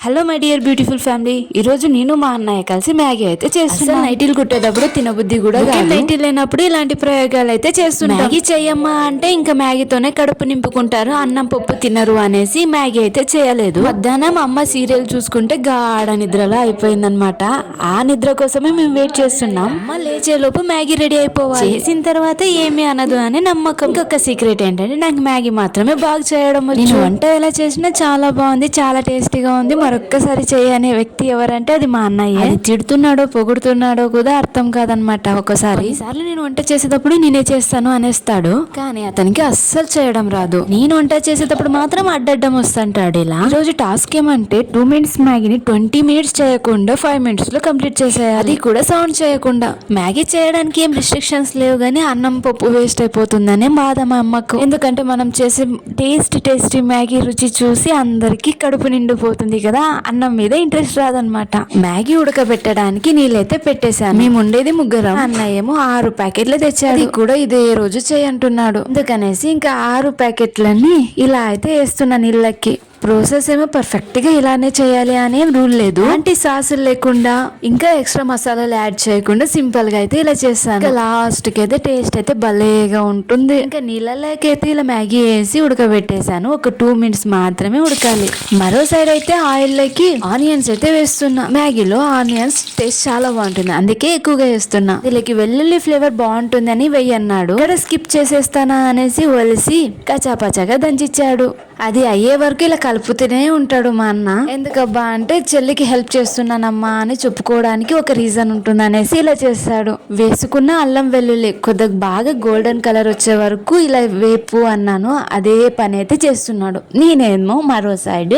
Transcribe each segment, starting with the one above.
Hello my dear beautiful family ఈ రోజు నేను మా అన్నయ్య కలిసి మ్యాగీ అయితే చేస్తున్నా. నైటీలు కుట్టేటప్పుడు తినబుద్ధి కూడా నైటీలు లేనప్పుడు ఇలాంటి ప్రయోగాలు అయితే చేస్తున్నా మ్యాగీ చెయ్యమ్మా అంటే ఇంకా మ్యాగీతోనే కడుపు నింపుకుంటారు. అన్నం పప్పు తినరు అనేసి మ్యాగీ అయితే చేయలేదు. మధ్యాహ్నం అమ్మ సీరియల్ చూసుకుంటే గాఢ నిద్రలో అయిపోయిందనమాట ఆ నిద్ర కోసమే మేము వెయిట్ చేస్తున్నాం. అమ్మ లేచే లోపు మ్యాగీ రెడీ అయిపోవాలి. చేసిన తర్వాత ఏమీ అనదు అని నమ్మకం. ఇంకొక సీక్రెట్ ఏంటంటే నాకు మ్యాగీ మాత్రమే బాగా చేయడం వచ్చు. నేను వంట ఎలా చేసినా చాలా బాగుంది చాలా టేస్టీగా ఉంది. మరొక్కసారి చేయనే వ్యక్తి ఎవరంటే అది మా అన్నయ్య. తిడుతున్నాడో పొగుడుతున్నాడో కూడా అర్థం కాదనమాట ఒకసారి సార్లు నేను వంట చేసేటప్పుడు నేనే చేస్తాను అనేస్తాడు. కానీ అతనికి అస్సలు చేయడం రాదు. నేను వంట చేసేటప్పుడు మాత్రం అడ్డడ్డం వస్తుంటాడు ఇలా. ఈ రోజు టాస్క్ ఏమంటే టూ మినిట్స్ మ్యాగీని ట్వంటీ మినిట్స్ చేయకుండా ఫైవ్ మినిట్స్లో కంప్లీట్ చేసేయాలి. అది కూడా సౌండ్ చేయకుండా. మ్యాగీ చేయడానికి ఏం రిస్ట్రిక్షన్స్ లేవు కానీ అన్నం పప్పు వేస్ట్ అయిపోతుందనే బాధ మా అమ్మకు. ఎందుకంటే మనం చేసే టేస్ట్ టేస్టీ మ్యాగీ రుచి చూసి అందరికి కడుపు నిండిపోతుంది కదా. అన్నం మీద ఇంట్రెస్ట్ రాదనమాట. మ్యాగీ ఉడకబెట్టడానికి నీళ్ళైతే పెట్టేశాను. మేము ఉండేది ముగ్గురం. అన్నయ్య ఏమో ఆరు ప్యాకెట్లు తెచ్చాడు కూడా ఇదే రోజు చేయంటున్నాడు అందుకనేసి ఇంకా ఆరు ప్యాకెట్లన్నీ ఇలా అయితే వేస్తున్నా నీళ్ళకి. ప్రాసెస్ ఏమో పర్ఫెక్ట్గా ఇలానే చేయాలి అనే రూల్ లేదు. అంటే సాసులు లేకుండా ఇంకా ఎక్స్ట్రా మసాలాలు యాడ్ చేయకుండా సింపుల్గా అయితే ఇలా చేస్తాను. లాస్ట్కి అయితే టేస్ట్ అయితే భలేగా ఉంటుంది. ఇంకా నీళ్ళలోకి అయితే ఇలా మ్యాగీ వేసి ఉడకబెట్టేశాను. ఒక టూ మినిట్స్ మాత్రమే ఉడకాలి. మరో సైడ్ అయితే ఆయిల్లోకి ఆనియన్స్ అయితే వేస్తున్నా. మ్యాగీలో ఆనియన్స్ టేస్ట్ చాలా బాగుంటుంది. అందుకే ఎక్కువగా వేస్తున్నా. దీనికి వెల్లుల్లి ఫ్లేవర్ బాగుంటుంది అని వెయ్యి అన్నాడు. ఇక్కడ స్కిప్ చేసేస్తానా అనేసి ఒలిసి కచాపచాగా దంచిచ్చాడు. అది అయ్యే వరకు ఇలా కలుపుతూనే ఉంటాడు మా అన్న. ఎందుకబ్బా అంటే చెల్లికి హెల్ప్ చేస్తున్నానమ్మా అని చెప్పుకోవడానికి ఒక రీజన్ ఉంటుంది అనేసి ఇలా చేస్తాడు. వేసుకున్న అల్లం వెల్లుల్లి కొద్దిగా బాగా గోల్డెన్ కలర్ వచ్చే వరకు ఇలా వేపు అన్నాను అదే పని అయితే చేస్తున్నాడు. నేనేమో మరో సైడ్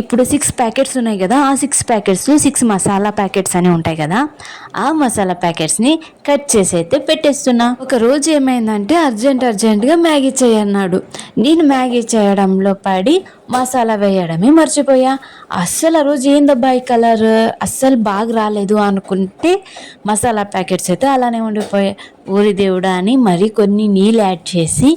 ఇప్పుడు సిక్స్ ప్యాకెట్స్ ఉన్నాయి కదా ఆ six packets six masala packets అని ఉంటాయి కదా ఆ మసాలా ప్యాకెట్స్ని కట్ చేసి అయితే పెట్టేస్తున్నా. ఒక రోజు ఏమైందంటే అర్జెంట్ అర్జెంట్గా మ్యాగీ చేయన్నాడు నేను మ్యాగీ చేయడంలో పడి మసాలా వేయడమే మర్చిపోయా. అస్సలు ఆ రోజు ఏందబ్బా ఈ కలర్? అస్సలు బాగా రాలేదు అనుకుంటే మసాలా ప్యాకెట్స్ అయితే అలానే ఉండిపోయాయి ఊరి దేవుడా అని మరి కొన్ని నీళ్ళు యాడ్ చేసి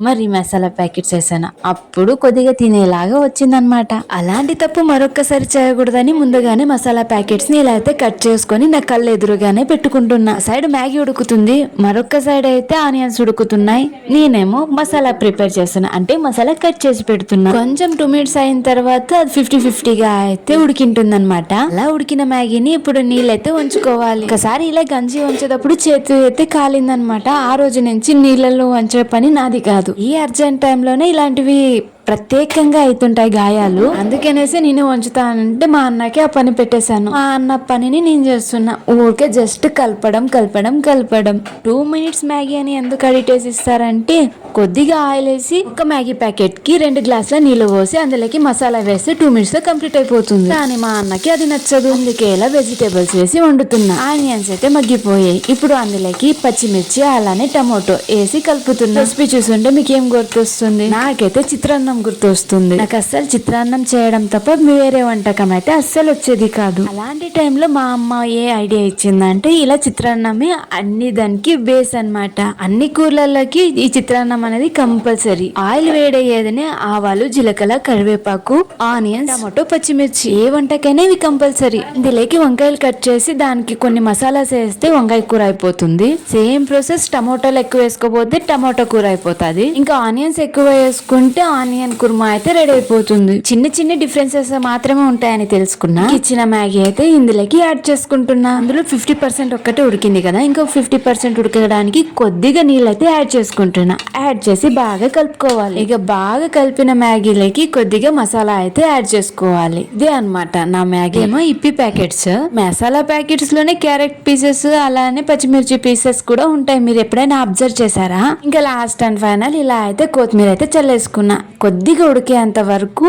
మరి మసాలా ప్యాకెట్స్ వేసాను? అప్పుడు కొద్దిగా తినేలాగా వచ్చిందనమాట అలాంటి తప్పు మరొక్కసారి చేయకూడదని ముందుగానే మసాలా ప్యాకెట్స్ని ఇలా అయితే కట్ చేసుకొని నా కళ్ళు ఎదురుగానే పెట్టుకుంటున్నా. సైడ్ మ్యాగీ ఉడుకుతుంది. మరొక్క సైడ్ అయితే ఆనియన్స్ ఉడుకుతున్నాయి. నేనేమో మసాలా ప్రిపేర్ చేస్తాను అంటే మసాలా కట్ చేసి పెడుతున్నా. కొంచెం టూ మినిట్స్ అయిన తర్వాత అది ఫిఫ్టీ ఫిఫ్టీగా అయితే ఉడికింటుంది అనమాట అలా ఉడికిన మ్యాగీని ఇప్పుడు నీళ్ళైతే ఉంచుకోవాలి ఒకసారి ఇలా గంజి వంచేటప్పుడు చేతి అయితే కాలిందనమాట ఆ రోజు నుంచి నీళ్ళలో వంచే పని నాది కాదు. ఈ అర్జెంట్ టైంలోనే ఇలాంటివి ప్రత్యేకంగా అవుతుంటాయి గాయాలు. అందుకనేసి నేను వంచుతానంటే మా అన్నకి ఆ పని పెట్టేశాను. మా అన్న పనిని నేను చేస్తున్నా. ఊరికే జస్ట్ కలపడం కలపడం కలపడం. టూ మినిట్స్ మ్యాగీ అని ఎందుకు అడిటేసి ఇస్తారంటే కొద్దిగా ఆయిల్ వేసి ఒక మ్యాగీ ప్యాకెట్కి రెండు గ్లాసుల నీళ్ళు పోసి అందులోకి మసాలా వేసి టూ మినిట్స్లో కంప్లీట్ అయిపోతుంది. కానీ మా అన్నకి అది నచ్చదు. అందుకే ఇలా వెజిటేబుల్స్ వేసి వండుతున్నా. ఆనియన్స్ అయితే మగ్గిపోయాయి. ఇప్పుడు అందులోకి పచ్చిమిర్చి అలానే టమోటో వేసి కలుపుతున్నా. రెసిపీ చూస్తుంటే మీకు ఏం గుర్తొస్తుంది? నాకైతే చిత్రాన్నం గుర్తొస్తుంది. నాకు అస్సలు చిత్రాన్నం చేయడం తప్ప వేరే వంటకం అయితే అస్సలు వచ్చేది కాదు. అలాంటి టైంలో మా అమ్మ ఏ ఐడియా ఇచ్చిందంటే ఇలా చిత్రాన్నమే అన్ని దానికి బేస్ అన్నమాట. అన్ని కూరలలోకి ఈ చిత్రాన్నం అనేది కంపల్సరీ ఆయిల్ వేడయ్యేదని ఆవాలు జీలకర్ర కరివేపాకు ఆనియన్స్ టమాటో పచ్చిమిర్చి ఏ వంటకైనా ఇవి కంపల్సరీ ఇందులోకి వంకాయలు కట్ చేసి దానికి కొన్ని మసాలాస్ వేస్తే వంకాయ కూర అయిపోతుంది. సేమ్ ప్రాసెస్ టమాటోలు ఎక్కువ వేసుకోపోతే టమాటో కూర అయిపోతుంది. ఇంకా ఆనియన్స్ ఎక్కువ వేసుకుంటే ఆనియన్ కుర్మా అయితే రెడీ అయిపోతుంది. చిన్న చిన్న డిఫరెన్సెస్ మాత్రమే ఉంటాయని తెలుసుకున్నా. ఇచ్చిన మ్యాగీ అయితే ఇందులోకి యాడ్ చేసుకుంటున్నా. అందులో ఫిఫ్టీ పర్సెంట్ ఒక్కటే ఉడికింది కదా ఇంకో ఫిఫ్టీ పర్సెంట్ ఉడకడానికి కొద్దిగా నీళ్ళు అయితే యాడ్ చేసుకుంటున్నా. యాడ్ చేసి బాగా కలుపుకోవాలి. ఇక బాగా కలిపిన మ్యాగీలోకి కొద్దిగా మసాలా అయితే యాడ్ చేసుకోవాలి. ఇదే అన్నమాట నా మ్యాగీ. ఏమో ఇప్పి ప్యాకెట్స్. మసాలా ప్యాకెట్స్లోనే క్యారెట్ పీసెస్ అలానే పచ్చిమిర్చి పీసెస్ కూడా ఉంటాయి. మీరు ఎప్పుడైనా అబ్జర్వ్ చేశారా? ఇంకా లాస్ట్ అండ్ ఫైనల్ ఇలా అయితే కొత్తిమీర అయితే చల్లేసుకున్నా. కొద్దిగా ఉడికేంత వరకు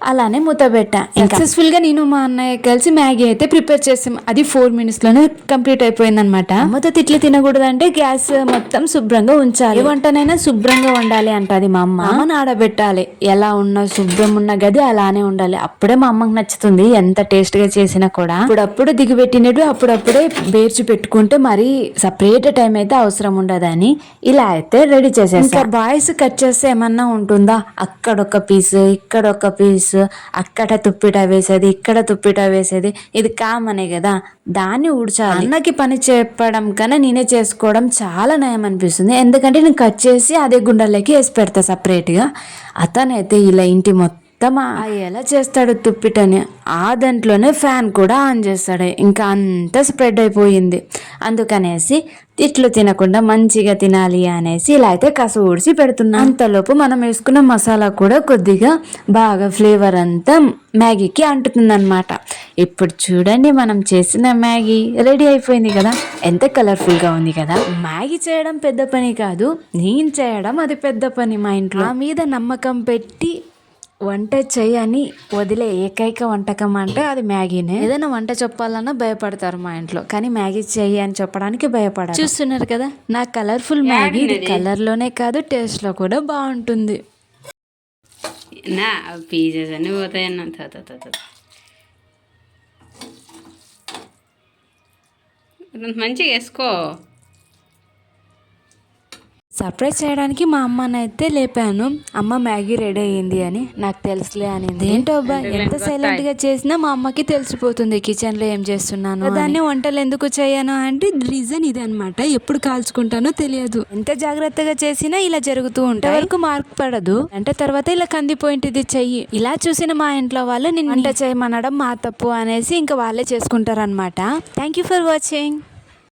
అలానే మూత పెట్టా. సక్సెస్ఫుల్గా నేను మా అన్నయ్య కలిసి మ్యాగీ అయితే ప్రిపేర్ చేసాం. అది ఫోర్ మినిట్స్లోనే కంప్లీట్ అయిపోయింది అనమాట అమ్మతో తిట్లు తినకూడదంటే గ్యాస్ మొత్తం శుభ్రంగా ఉంచాలి. వంటనైనా శుభ్రంగా వండాలి అంటది మా అమ్మ. అమ్మని ఆడబెట్టాలి. ఎలా ఉన్న శుభ్రం ఉన్న గది అలానే ఉండాలి. అప్పుడే మా అమ్మకి నచ్చుతుంది ఎంత టేస్ట్గా చేసినా కూడా. అప్పుడప్పుడు దిగిపెట్టినట్టు అప్పుడప్పుడే బేర్చి పెట్టుకుంటే మరి సపరేట్ టైం అయితే అవసరం ఉండదని ఇలా అయితే రెడీ చేసేసా. బాయ్స్ కట్ చేస్తే ఏమన్నా ఉంటుందా? అక్కడొక పీస్ ఇక్కడ ఒక పీస్ నూడిల్స్ అక్కడ తుప్పిట వేసేది ఇక్కడ తుప్పిట వేసేది. ఇది కామనే కదా? దాన్ని ఊడ్చాలి. అన్నకి పని చెప్పడం కన్నా నేనే చేసుకోవడం చాలా నయం అనిపిస్తుంది. ఎందుకంటే నేను కట్ చేసి అదే గుండెల్లోకి వేసి పెడతా సపరేట్గా అతనైతే ఇలా ఇంటి మొత్తం మొత్తం ఎలా చేస్తాడు తుప్పిటని. ఆ దాంట్లోనే ఫ్యాన్ కూడా ఆన్ చేస్తాడు. ఇంకా అంతా స్ప్రెడ్ అయిపోయింది. అందుకనేసి తిట్లు తినకుండా మంచిగా తినాలి అనేసి ఇలా అయితే కస ఊడ్చి పెడుతున్నా. అంతలోపు మనం వేసుకున్న మసాలా కూడా కొద్దిగా బాగా ఫ్లేవర్ అంతా మ్యాగీకి అంటుతుంది అనమాట ఇప్పుడు చూడండి మనం చేసిన మ్యాగీ రెడీ అయిపోయింది కదా. ఎంత కలర్ఫుల్గా ఉంది కదా. మ్యాగీ చేయడం పెద్ద పని కాదు. నేను చేయడం అది పెద్ద పని మా ఇంట్లో. మీద నమ్మకం పెట్టి వంట చేయని వదిలే ఏకైక వంటకం అంటే అది మ్యాగీనే. ఏదైనా వంట చెప్పాలన్నా భయపడతారు మా ఇంట్లో. కానీ మ్యాగీ చెయ్యి అని చెప్పడానికి భయపడారు. చూస్తున్నారు కదా? నా కలర్ఫుల్ మ్యాగీ ఇది కలర్లోనే కాదు టేస్ట్లో కూడా బాగుంటుంది. నా పీజెస్ అన్నీ పోతాయన్న. మంచిగా వేసుకో. సర్ప్రైజ్ చేయడానికి మా అమ్మనైతే లేపాను. అమ్మ మ్యాగీ రెడీ అయ్యింది అని. నాకు తెలుసులే అని ఏంటో అబ్బా ఎంత సైలెంట్గా చేసినా మా అమ్మకి తెలిసిపోతుంది. కిచెన్లో ఏం చేస్తున్నాను దాన్ని వంటలు ఎందుకు చేయను అంటే రీజన్ ఇది అనమాట ఎప్పుడు కాల్చుకుంటానో తెలియదు. ఎంత జాగ్రత్తగా చేసినా ఇలా జరుగుతూ ఉంటాయి. వరకు మార్క్ పడదు. అంటే తర్వాత ఇలా కందిపోయింటిది చెయ్యి. ఇలా చూసిన మా ఇంట్లో వాళ్ళు నిన్ను వంట చేయమనడం మా తప్పు అనేసి ఇంకా వాళ్ళే చేసుకుంటారు అనమాట థ్యాంక్ యూ ఫర్ వాచింగ్